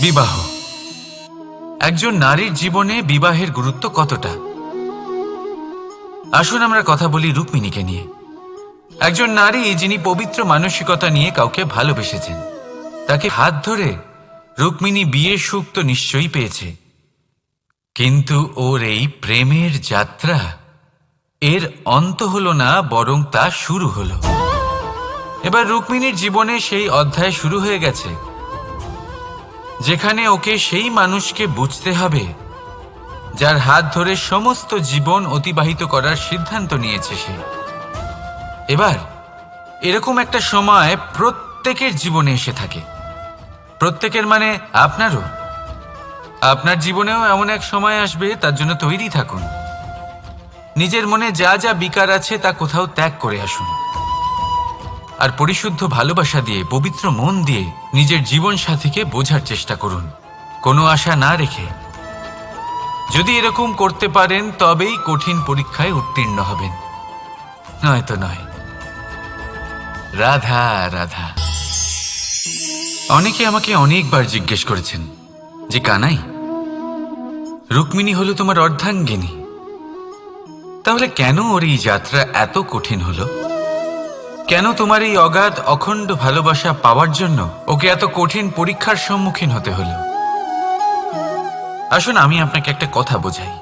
বিবাহ। একজন নারীর জীবনে বিবাহের গুরুত্ব কতটা? আসুন আমরা কথা বলি রুক্মিণীকে নিয়ে। একজন নারী যিনি পবিত্র মানসিকতা নিয়ে কাউকে ভালোবেসেছেন, তাকে হাত ধরে রুক্মিণী বিয়ের সুখ তো নিশ্চয়ই পেয়েছে। কিন্তু ওর এই প্রেমের যাত্রা, এর অন্ত হলো না, বরং তা শুরু হলো। এবার রুক্মিণীর জীবনে সেই অধ্যায় শুরু হয়ে গেছে। যেখানে ওকে সেই মানুষকে বুঝতে হবে, যার হাত ধরে সমস্ত জীবন অতিবাহিত করার সিদ্ধান্ত নিয়েছে সে। এবার, এরকম একটা সময় প্রত্যেকের জীবনে এসে থাকে। প্রত্যেকের মানে আপনারও। আপনার জীবনেও এমন এক সময় আসবে, তার জন্য তৈরি থাকুন। নিজের মনে যা যা বিকার আছে তা কোথাও ত্যাগ করে আসুন। আর পরিশুদ্ধ ভালোবাসা দিয়ে, পবিত্র মন দিয়ে নিজের জীবন সাথীকে বোঝার চেষ্টা করুন। কোনো আশা না রেখে। যদি এরকম করতে পারেন, তবেই কঠিন পরীক্ষায় উত্তীর্ণ হবেন। নয়তো নয়। রাধা রাধা। অনেকে আমাকে অনেকবার জিজ্ঞেস করেছেন, যে কানাই, রুক্মিণী হলো তোমার অর্ধাঙ্গিনী। তাহলে কেন ওর এই যাত্রা এত কঠিন হলো? কেন তোমার এই অগাধ, অখণ্ড ভালোবাসা পাওয়ার জন্য ওকে এত কঠিন পরীক্ষার সম্মুখীন হতে হলো? আসুন, আমি আপনাকে একটা কথা বোঝাই।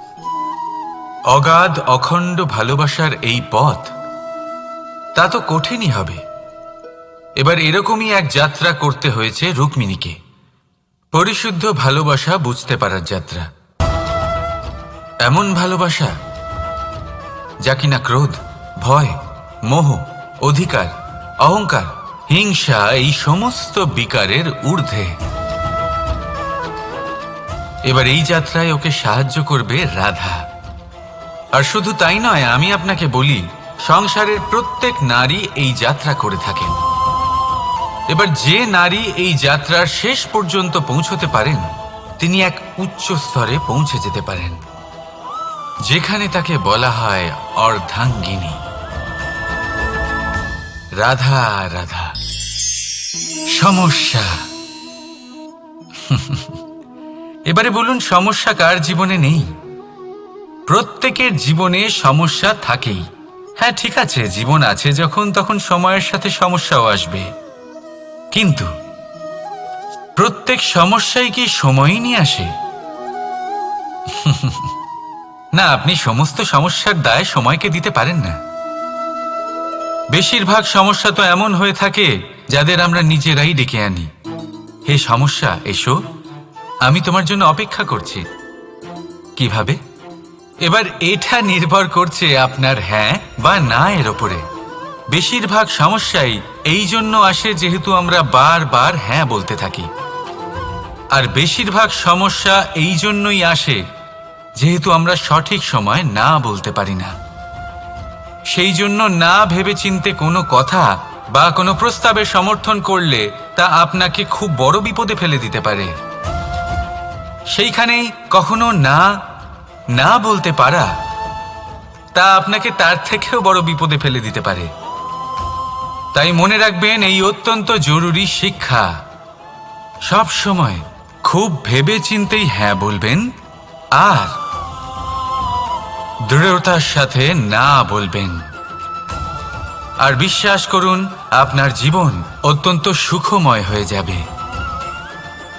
অগাধ, অখণ্ড ভালোবাসার এই পথ, তা তো কঠিনই হবে। এবার এরকমই এক যাত্রা করতে হয়েছে রুক্মিণীকে। পরিশুদ্ধ ভালোবাসা বুঝতে পারার যাত্রা। এমন ভালোবাসা, যা কিনা ক্রোধ, ভয়, মোহ অধিকার, অহংকার, হিংসা, এই সমস্ত বিকারের ঊর্ধ্বে। এবার এই যাত্রায় ওকে সাহায্য করবে রাধা। আর শুধু তাই নয়, আমি আপনাকে বলি, সংসারের প্রত্যেক নারী এই যাত্রা করে থাকেন। এবার যে নারী এই যাত্রার শেষ পর্যন্ত পৌঁছতে পারেন, তিনি এক উচ্চ স্তরে পৌঁছে যেতে পারেন, যেখানে তাকে বলা হয় অর্ধাঙ্গিনী। রাধা রাধা। সমস্যা। এবারে বলুন, সমস্যা কার জীবনে নেই? প্রত্যেকের জীবনে সমস্যা থাকেই। হ্যাঁ ঠিক আছে, জীবন আছে যখন, তখন সময়ের সাথে সমস্যাও আসবে। কিন্তু প্রত্যেক সমস্যাই কি সময়ই নিয়ে আসে? না, আপনি সমস্ত সমস্যার দায় সময়কে দিতে পারেন না। বেশিরভাগ সমস্যা তো এমন হয়ে থাকে যাদের আমরা নিজেরাই ডেকে আনি। হে সমস্যা, এসো। আমি তোমার জন্য অপেক্ষা করছি। কীভাবে? এবার এটা নির্ভর করছে আপনার হ্যাঁ বা না এর ওপরে। বেশিরভাগ সমস্যাই এই জন্য আসে যেহেতু আমরা বারবার হ্যাঁ বলতে থাকি। আর বেশিরভাগ সমস্যা এই জন্যই আসে যেহেতু আমরা সঠিক সময় না বলতে পারি না। সেই জন্য না ভেবে চিনতে কোনো কথা বা কোনো প্রস্তাবে সমর্থন করলে তা আপনাকে খুব বড় বিপদে ফেলে দিতে পারে। সেইখানেই কখনো না না বলতে পারা তা আপনাকে তার থেকেও বড় বিপদে ফেলে দিতে পারে। তাই মনে রাখবেন, এই অত্যন্ত জরুরি শিক্ষা। সব সময় খুব ভেবে চিন্তেই হ্যাঁ বলবেন, আর দৃঢ়তার সাথে না বলবেন। আর বিশ্বাস করুন, আপনার জীবন অত্যন্ত সুখময় হয়ে যাবে।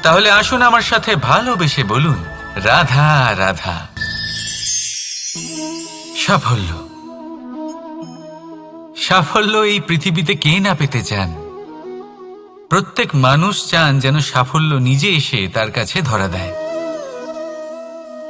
তাহলে আসুন আমার সাথে ভালোবেসে বলুন, রাধা রাধা। সাফল্য। সাফল্য এই পৃথিবীতে কে না পেতে চান? প্রত্যেক মানুষ চান যেন সাফল্য নিজে এসে তার কাছে ধরা দেয়।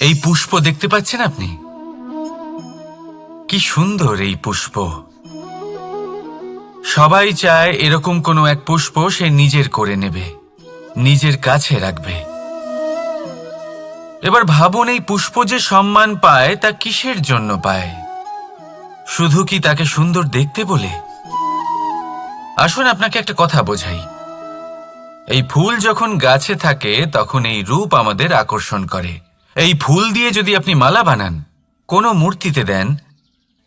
এই পুষ্প দেখতে পাচ্ছেন আপনি? কি সুন্দর এই পুষ্প। সবাই চায় এরকম কোনো এক পুষ্প সে নিজের করে নেবে, নিজের কাছে রাখবে। এবার ভাবুন এই পুষ্প যে সম্মান পায় তা কিসের জন্য পায়? শুধু কি তাকে সুন্দর দেখতে বলে? আসুন আপনাকে একটা কথা বোঝাই। এই ফুল যখন গাছে থাকে, তখন এই রূপ আমাদের আকর্ষণ করে। এই ফুল দিয়ে যদি আপনি মালা বানান, কোনো মূর্তিতে দেন,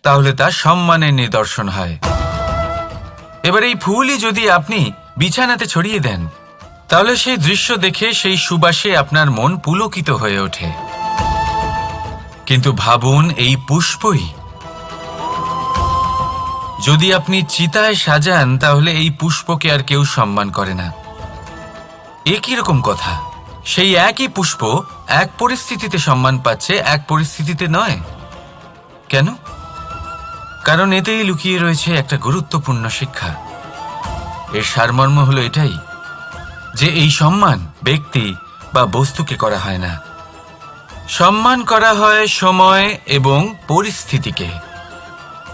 তাহলে তা সম্মানের নিদর্শন হয়। এবার এই ফুলই যদি আপনি বিছানাতে ছড়িয়ে দেন, তাহলে সেই দৃশ্য দেখে সেই সুবাসে আপনার মন পুলকিত হয়ে ওঠে। কিন্তু ভাবুন, এই পুষ্পই যদি আপনি চিতায় সাজান, তাহলে এই পুষ্পকে আর কেউ সম্মান করে না। একই রকম কথা, সেই একই পুষ্প এক পরিস্থিতিতে সম্মান পাচ্ছে, এক পরিস্থিতিতে নয়। কেন? কারণ এতেই লুকিয়ে রয়েছে একটা গুরুত্বপূর্ণ শিক্ষা। এর সারমর্ম হলো এটাই, যে এই সম্মান ব্যক্তি বা বস্তুকে করা হয় না। সম্মান করা হয় সময় এবং পরিস্থিতিকে।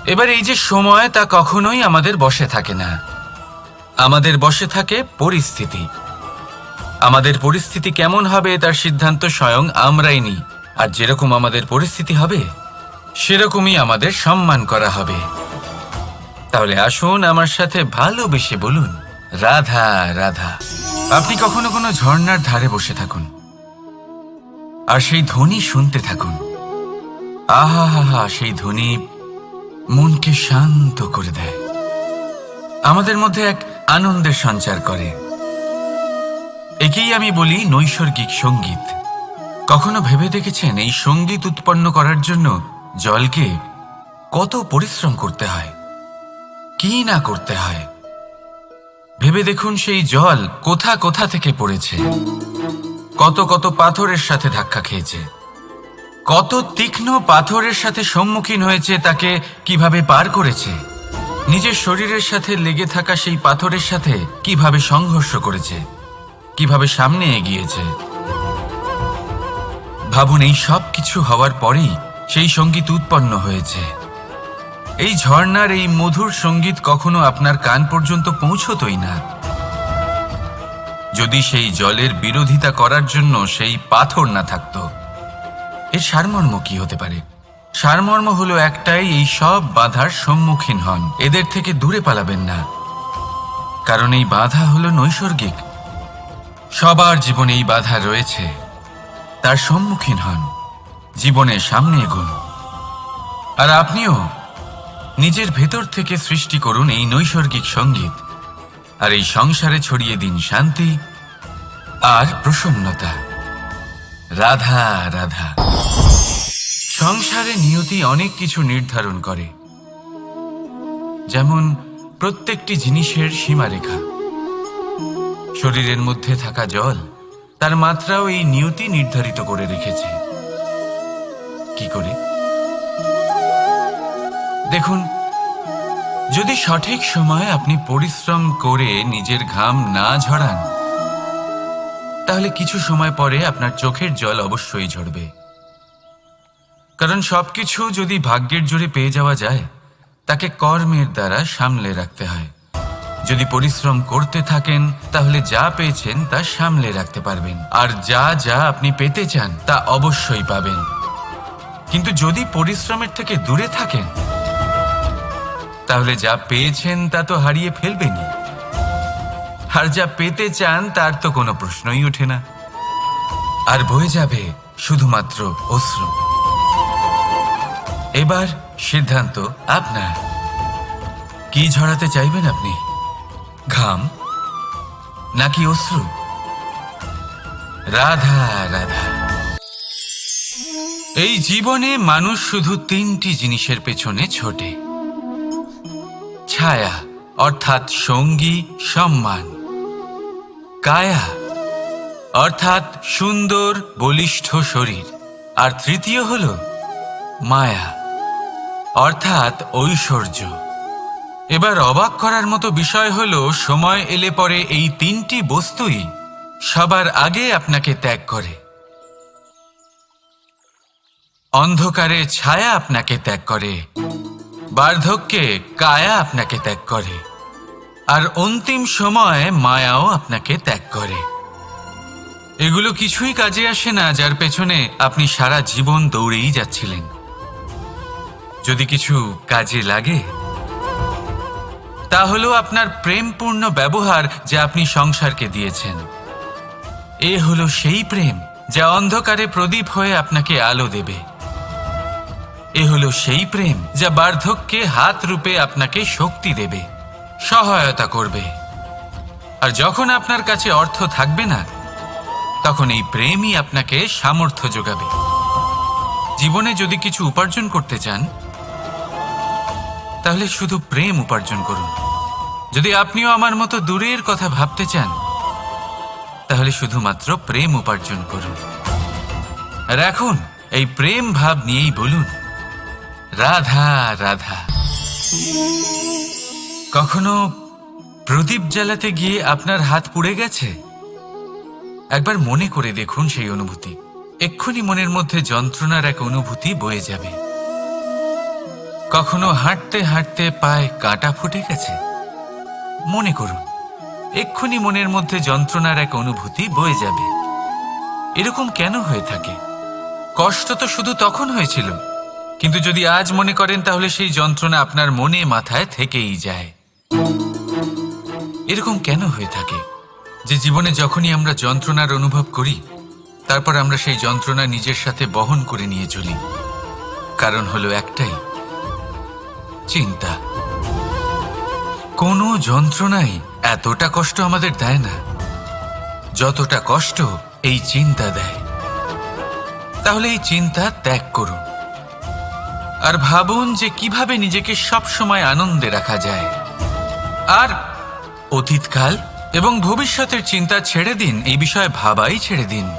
এবার এই যে সময় তা কখনোই আমাদের বসে থাকে না। আমাদের বসে থাকে পরিস্থিতি। আমাদের পরিস্থিতি কেমন হবে তার সিদ্ধান্ত স্বয়ং আমরাই নিই। আর যেরকম আমাদের পরিস্থিতি হবে, সেরকমই আমাদের সম্মান করা হবে। তাহলে আসুন আমার সাথে ভালোবেসে বলুন, রাধা রাধা, আপনি কখনো কোনো ঝর্ণার ধারে বসে থাকুন। আর সেই ধ্বনি শুনতে থাকুন। আহা হা হা সেই ধ্বনি মনকে শান্ত করে দেয়। আমাদের মধ্যে এক আনন্দের সঞ্চার করে। একেই আমি বলি নৈসর্গিক সংগীত। কখনো ভেবে দেখেছেন এই সংগীত উৎপন্ন করার জন্য জলকে কত পরিশ্রম করতে হয়? কি না করতে হয়? ভেবে দেখুন সেই জল কোথা কোথা থেকে পড়েছে। কত কত পাথরের সাথে ধাক্কা খেয়েছে। কত তীক্ষ্ণ পাথরের সাথে সম্মুখীন হয়েছে তাকে কীভাবে পার করেছে? নিজের শরীরের সাথে লেগে থাকা সেই পাথরের সাথে কীভাবে সংঘর্ষ করেছে? কীভাবে সামনে এগিয়েছে? ভাবুন, এই সব কিছু হওয়ার পরেই সেই সংগীত উৎপন্ন হয়েছে। এই ঝর্ণার এই মধুর সংগীত কখনো আপনার কান পর্যন্ত পৌঁছতই না। যদি সেই জলের বিরোধিতা করার জন্য সেই পাথর না থাকতো, এর সারমর্ম কি হতে পারে? সারমর্ম হলো একটাই, এই সব বাধার সম্মুখীন হন। এদের থেকে দূরে পালাবেন না। কারণ এই বাধা হলো নৈসর্গিক। সবার জীবনে এই বাধা রয়েছে। তার সম্মুখীন হন, জীবনের সামনে এগুন। আর আপনিও নিজের ভেতর থেকে সৃষ্টি করুন এই নৈসর্গিক সংগীত, আর এই সংসারে ছড়িয়ে দিন শান্তি আর প্রসন্নতা। রাধা রাধা। সংসারে নিয়তি অনেক কিছু নির্ধারণ করে। যেমন প্রত্যেকটি জিনিসের সীমারেখা। শরীরের মধ্যে থাকা জল তার মাত্রাও এই নিয়তি নির্ধারিত করে রেখেছে। কি করে? দেখুন, যদি সঠিক সময়ে আপনি পরিশ্রম করে নিজের ঘাম না ঝরান, তাহলে কিছু সময় পরে আপনার চোখের জল অবশ্যই ঝরবে। কারণ সবকিছু যদি ভাগ্যের জোরে পেয়ে যাওয়া যায়, তাকে কর্মের দ্বারা সামলে রাখতে হয়। যদি পরিশ্রম করতে থাকেন, তাহলে যা পেয়েছেন তা সামলে রাখতে পারবেন। আর যা যা আপনি পেতে চান, তা অবশ্যই পাবেন। কিন্তু যদি পরিশ্রমের থেকে দূরে থাকেন, তাহলে যা পেয়েছেন তা তো হারিয়ে ফেলবেনই। আর যা পেতে চান, তার তো কোনো প্রশ্নই ওঠে না। আর বয়ে যাবে শুধুমাত্র অশ্রু। এবার সিদ্ধান্ত আপনার। কি ঝরাতে চাইবেন আপনি? ঘাম নাকি অশ্রু? রাধা রাধা। এই জীবনে মানুষ শুধু তিনটি জিনিসের পেছনে ছোটে। ছায়া, অর্থাৎ সঙ্গী, সম্মান। কায়া, অর্থাৎ সুন্দর, বলিষ্ঠ শরীর। আর তৃতীয় হল মায়া, অর্থাৎ ঐশ্বর্য। এবার অবাক করার মতো বিষয় হল, সময় এলে পরে এই তিনটি বস্তুই সবার আগে আপনাকে ত্যাগ করে। অন্ধকারে ছায়া আপনাকে ত্যাগ করে, বার্ধক্যে কায়া আপনাকে ত্যাগ করে, আর অন্তিম সময়ে মায়াও আপনাকে ত্যাগ করে। এগুলো কিছুই কাজে আসে না, যার পেছনে আপনি সারা জীবন দৌড়েই যাচ্ছিলেন। যদি কিছু কাজে লাগে তা হলো আপনার প্রেমপূর্ণ ব্যবহার যা আপনি সংসারকে দিয়েছেন। এ হলো সেই প্রেম যা অন্ধকারে প্রদীপ হয়ে আপনাকে আলো দেবে। এ হলো সেই প্রেম যা বার্ধক্যে হাত রূপে আপনাকে শক্তি দেবে, সহায়তা করবে। আর যখন আপনার কাছে অর্থ থাকবে না, তখন এই প্রেমই আপনাকে সামর্থ্য যোগাবে। জীবনে যদি কিছু উপার্জন করতে চান তাহলে শুধু প্রেম উপার্জন করুন। যদি আপনিও আমার মতো দূরের কথা ভাবতে চান, তাহলে শুধুমাত্র প্রেম উপার্জন করুন। আর এখন এই প্রেম ভাব নিয়েই বলুন, রাধা রাধা। কখনো প্রদীপ জ্বালাতে গিয়ে আপনার হাত পুড়ে গেছে? একবার মনে করে দেখুন সেই অনুভূতি। এক্ষুনি মনের মধ্যে যন্ত্রণার এক অনুভূতি বয়ে যাবে। কখনো হাঁটতে হাঁটতে পায়ে কাঁটা ফুটে গেছে। মনে করুন, এক্ষুনি মনের মধ্যে যন্ত্রণার এক অনুভূতি বয়ে যাবে। এরকম কেন হয়ে থাকে? কষ্ট তো শুধু তখন হয়েছিল, কিন্তু যদি আজ মনে করেন তাহলে সেই যন্ত্রণা আপনার মনে মাথায় থেকেই যায়। এরকম কেন হয়ে থাকে? যে জীবনে যখনই আমরা যন্ত্রণার অনুভব করি, তারপর আমরা সেই যন্ত্রণা নিজের সাথে বহন করে নিয়ে চলি। কারণ হলো একটাই চিন্তা। কোনো যন্ত্রণাই এতটা কষ্ট আমাদের দেয় না। যতটা কষ্ট এই চিন্তা দেয়। তাহলে এই চিন্তা ত্যাগ করুন। আর ভাবুন যে কীভাবে নিজেকে সব সময় আনন্দে রাখা যায়। আর অতীতকাল এবং ভবিষ্যতের চিন্তা ছেড়ে দিন, এই বিষয়ে ভাবাই ছেড়ে দিন।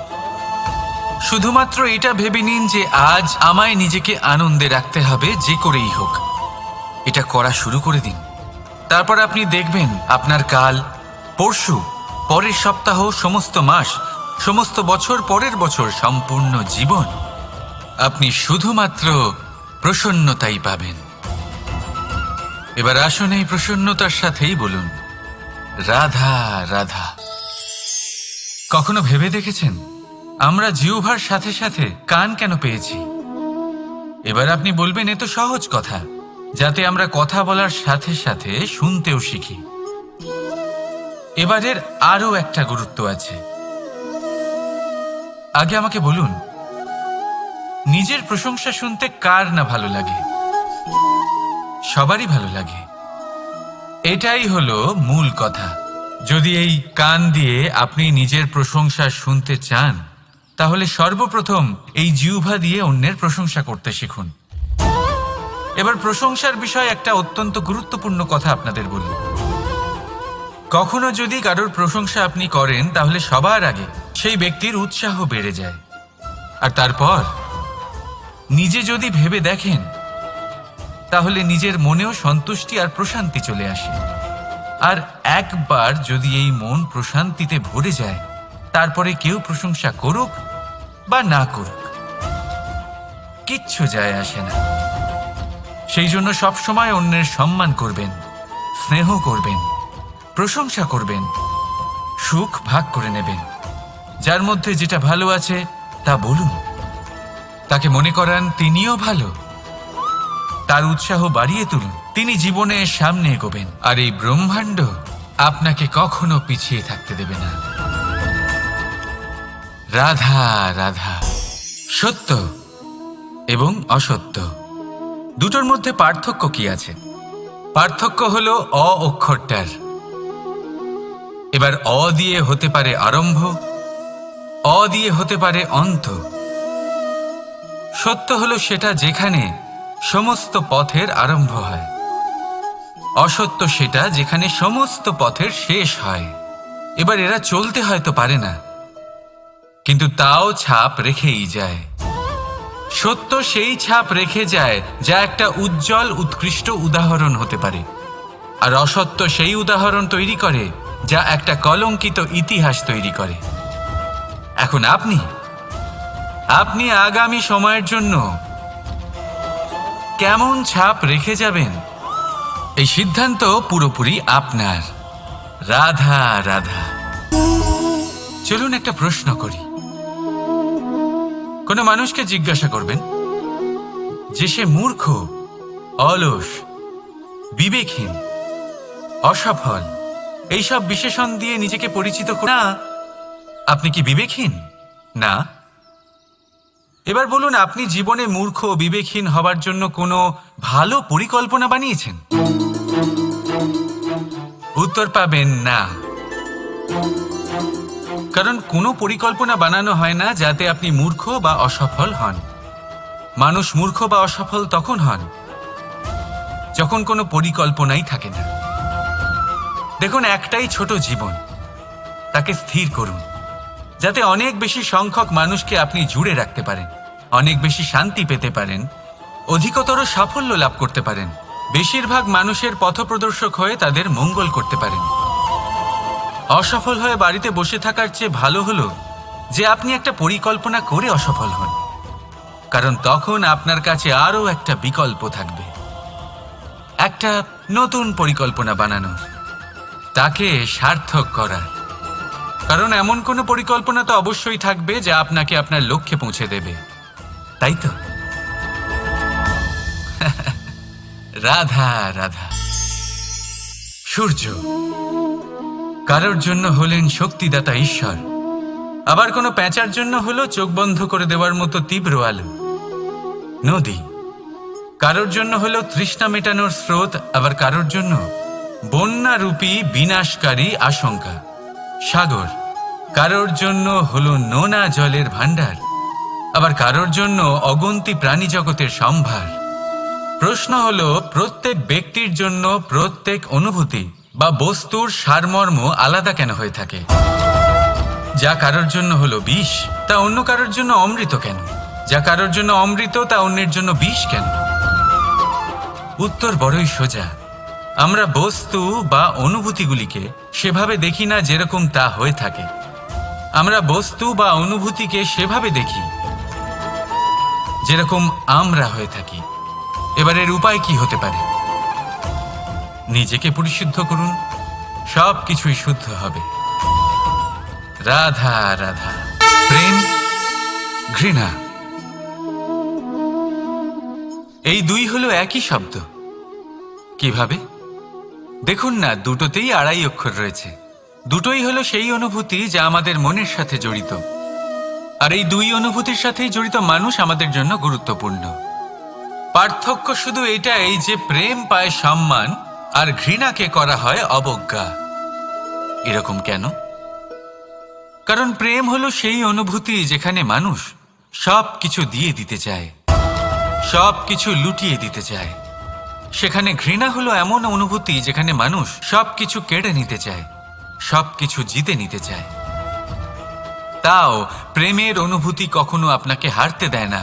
শুধুমাত্র এটা ভেবে নিন যে আজ আমায় নিজেকে আনন্দে রাখতে হবে, যে করেই হোক। এটা করা শুরু করে দিন। তারপর আপনি দেখবেন আপনার কাল, পরশু, পরের সপ্তাহ, সমস্ত মাস, সমস্ত বছর, পরের বছর সম্পূর্ণ জীবন। আপনি শুধুমাত্র প্রসন্নতাই পাবেন। এবার আসুন এই প্রসন্নতার সাথেই বলুন, রাধা রাধা। কখনো ভেবে দেখেছেন? আমরা জিউভার সাথে সাথে কান কেন পেয়েছি? এবার আপনি বলবেন, এ তো সহজ কথা। যাতে আমরা কথা বলার সাথে সাথে শুনতেও শিখি। এবারের আরও একটা গুরুত্ব আছে। আগে আমাকে বলুন, নিজের প্রশংসা শুনতে কার না ভালো লাগে? সবারই ভালো লাগে। এটাই হলো মূল কথা। যদি এই কান দিয়ে আপনি নিজের প্রশংসা শুনতে চান, তাহলে সর্বপ্রথম এই জিউভা দিয়ে অন্যের প্রশংসা করতে শিখুন। এবার প্রশংসার বিষয়ে একটা অত্যন্ত গুরুত্বপূর্ণ কথা আপনাদের বলি। কখনো যদি কারোর প্রশংসা আপনি করেন, তাহলে সবার আগে সেই ব্যক্তির উৎসাহ বেড়ে যায়। আর তারপর নিজে যদি ভেবে দেখেন, তাহলে নিজের মনেও সন্তুষ্টি আর প্রশান্তি চলে আসে। আর একবার যদি এই মন প্রশান্তিতে ভরে যায়, তারপরে কেউ প্রশংসা করুক বা না করুক, কিচ্ছু যায় আসে না। সেই জন্য সবসময় অন্যের সম্মান করবেন, স্নেহ করবেন, প্রশংসা করবেন, সুখ ভাগ করে নেবেন। যার মধ্যে যেটা ভালো আছে, তা বলুন। তাকে মনে করান তিনিও ভালো। তার উৎসাহ বাড়িয়ে তুলুন। তিনি জীবনে সামনে এগোবেন। আর এই ব্রহ্মাণ্ড আপনাকে কখনো পিছিয়ে থাকতে দেবে না। রাধা রাধা, সত্য এবং অসত্য। দুটোর মধ্যে পার্থক্য কি আছে? পার্থক্য হলো অ অক্ষরটার। এবার অ দিয়ে হতে পারে আরম্ভ, অ দিয়ে হতে পারে অন্ত। সত্য হলো সেটা যেখানে সমস্ত পথের আরম্ভ হয়। অসত্য সেটা যেখানে সমস্ত পথের শেষ হয়। এবার এরা চলতে হয়তো পারে না, কিন্তু তাও ছাপ রেখেই যায়। সত্য সেই ছাপ রেখে যায়, যা একটা উজ্জ্বল, উৎকৃষ্ট উদাহরণ হতে পারে। আর অসত্য সেই উদাহরণ তৈরি করে, যা একটা কলঙ্কিত ইতিহাস তৈরি করে। এখন আপনি আপনি আগামী সময়ের জন্য কেমন ছাপ রেখে যাবেন? এই সিদ্ধান্ত পুরোপুরি আপনার। রাধা রাধা। চলুন একটা প্রশ্ন করি। কোনো মানুষকে জিজ্ঞাসা করবেন যে সে মূর্খ, অলস, বিবেকহীন, অসফল। এইসব বিশেষণ দিয়ে নিজেকে পরিচিত না, আপনি কি বিবেকহীন? না। এবার বলুন, আপনি জীবনে মূর্খ, বিবেকহীন হবার জন্য কোনো ভালো পরিকল্পনা বানিয়েছেন? উত্তর পাবেন না। কারণ কোনো পরিকল্পনা বানানো হয় না যাতে আপনি মূর্খ বা অসফল হন। মানুষ মূর্খ বা অসফল তখন হন, যখন কোনো পরিকল্পনাই থাকে না। দেখুন, একটাই ছোট জীবন, তাকে স্থির করুন, যাতে অনেক বেশি সংখ্যক মানুষকে আপনি জুড়ে রাখতে পারেন, অনেক বেশি শান্তি পেতে পারেন, অধিকতর সাফল্য লাভ করতে পারেন। বেশিরভাগ মানুষের পথপ্রদর্শক হয়ে তাদের মঙ্গল করতে পারেন। অসফল হয়ে বাড়িতে বসে থাকার চেয়ে ভালো হলো যে আপনি একটা পরিকল্পনা করে অসফল হন। কারণ তখন আপনার কাছে আরও একটা বিকল্প থাকবে। একটা নতুন পরিকল্পনা বানানোর তাকে সার্থক করার কারণ এমন কোনো পরিকল্পনা তো অবশ্যই থাকবে যা আপনাকে আপনার লক্ষ্যে পৌঁছে দেবে। তাই তো? রাধা রাধা। সূর্য। কারোর জন্য হলেন শক্তিদাতা ঈশ্বর। আবার কোনো প্যাঁচার জন্য হলো চোখ বন্ধ করে দেওয়ার মতো তীব্র আলো। নদী। কারোর জন্য হলো তৃষ্ণা মেটানোর স্রোত, আবার কারোর জন্য বন্যারূপী বিনাশকারী আশঙ্কা। সাগর। কারোর জন্য হলো নোনা জলের ভাণ্ডার, আবার কারোর জন্য অগন্তি প্রাণী জগতের সম্ভার। প্রশ্ন হলো, প্রত্যেক ব্যক্তির জন্য প্রত্যেক অনুভূতি। বা বস্তুর সারমর্ম আলাদা কেন হয়ে থাকে? যা কারোর জন্য হলো বিষ, তা অন্য কারোর জন্য অমৃত কেন? যা কারোর জন্য অমৃত, তা অন্যের জন্য বিষ কেন? উত্তর বড়ই সোজা। আমরা বস্তু বা অনুভূতিগুলিকে সেভাবে দেখি না যেরকম তা হয়ে থাকে। আমরা বস্তু বা অনুভূতিকে সেভাবে দেখি যেরকম আমরা হয়ে থাকি। এবারের উপায় কি হতে পারে? নিজেকে পরিশুদ্ধ করুন। সব কিছুই শুদ্ধ হবে। রাধা রাধা। প্রেম, ঘৃণা। এই দুই হলো একই শব্দ। কীভাবে? দেখুন না, দুটোতেই আড়াই অক্ষর রয়েছে। দুটোই হলো সেই অনুভূতি যা আমাদের মনের সাথে জড়িত। আর এই দুই অনুভূতির সাথেই জড়িত মানুষ আমাদের জন্য গুরুত্বপূর্ণ। পার্থক্য শুধু এটাই যে প্রেম পায় সম্মান আর ঘৃণাকে করা হয় অবজ্ঞা। এরকম কেন? কারণ প্রেম হলো সেই অনুভূতি যেখানে মানুষ সব কিছু দিয়ে দিতে চায় সব কিছু লুটিয়ে দিতে চায়। সেখানে ঘৃণা হলো এমন অনুভূতি যেখানে মানুষ সব কিছু কেড়ে নিতে চায় সব কিছু জিতে নিতে চায়। তাও প্রেমের অনুভূতি কখনো আপনাকে হারতে দেয় না,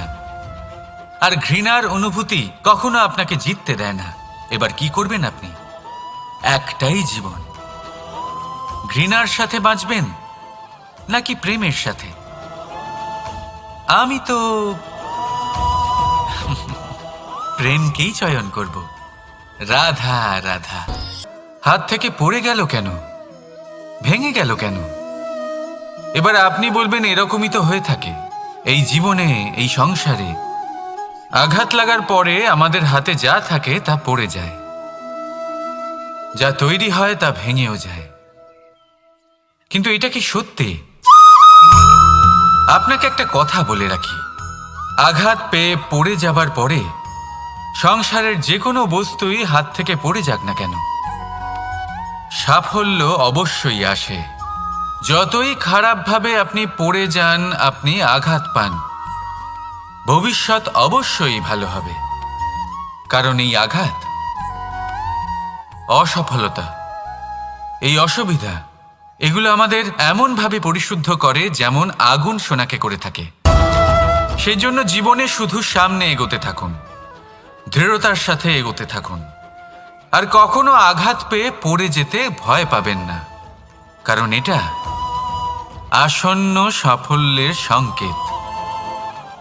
আর ঘৃণার অনুভূতি কখনো আপনাকে জিততে দেয় না। এবার কি করবেন আপনি? একটাই জীবন। ঘৃণার সাথে বাঁচবেন নাকি প্রেমের সাথে? আমি তো প্রেমকেই চয়ন করব। রাধা রাধা। হাত থেকে পড়ে গেল কেন? ভেঙে গেল কেন? এবার আপনি বলবেন এরকমই তো হয়ে থাকে। এই জীবনে, এই সংসারে আঘাত লাগার পরে আমাদের হাতে যা থাকে তা পড়ে যায়। যা তৈরি হয় তা ভেঙেও যায়। কিন্তু এটা কি সত্যি? আপনাকে একটা কথা বলে রাখি। আঘাত পেয়ে পড়ে যাবার পরে সংসারের যে কোনো বস্তুই হাত থেকে পড়ে যাক না কেন। সাফল্য অবশ্যই আসে। যতই খারাপভাবে আপনি পড়ে যান, আপনি আঘাত পান। ভবিষ্যৎ অবশ্যই ভালো হবে। কারণ এই আঘাত অসফলতা। এই অসুবিধা, এগুলো আমাদের এমনভাবে পরিশুদ্ধ করে যেমন আগুন সোনাকে করে থাকে। সেই জন্য জীবনে শুধু সামনে এগোতে থাকুন, দৃঢ়তার সাথে এগোতে থাকুন। আর কখনো আঘাত পেয়ে পড়ে যেতে ভয় পাবেন না। কারণ এটা আসন্ন সাফল্যের সংকেত।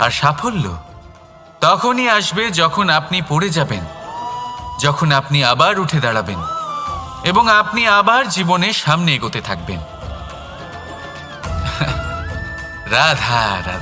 আর সাফল্য তখনই আসবে যখন আপনি পড়ে যাবেন। যখন আপনি আবার উঠে দাঁড়াবেন এবং আপনি আবার জীবনে সামনে এগোতে থাকবেন। রাধা রাধা।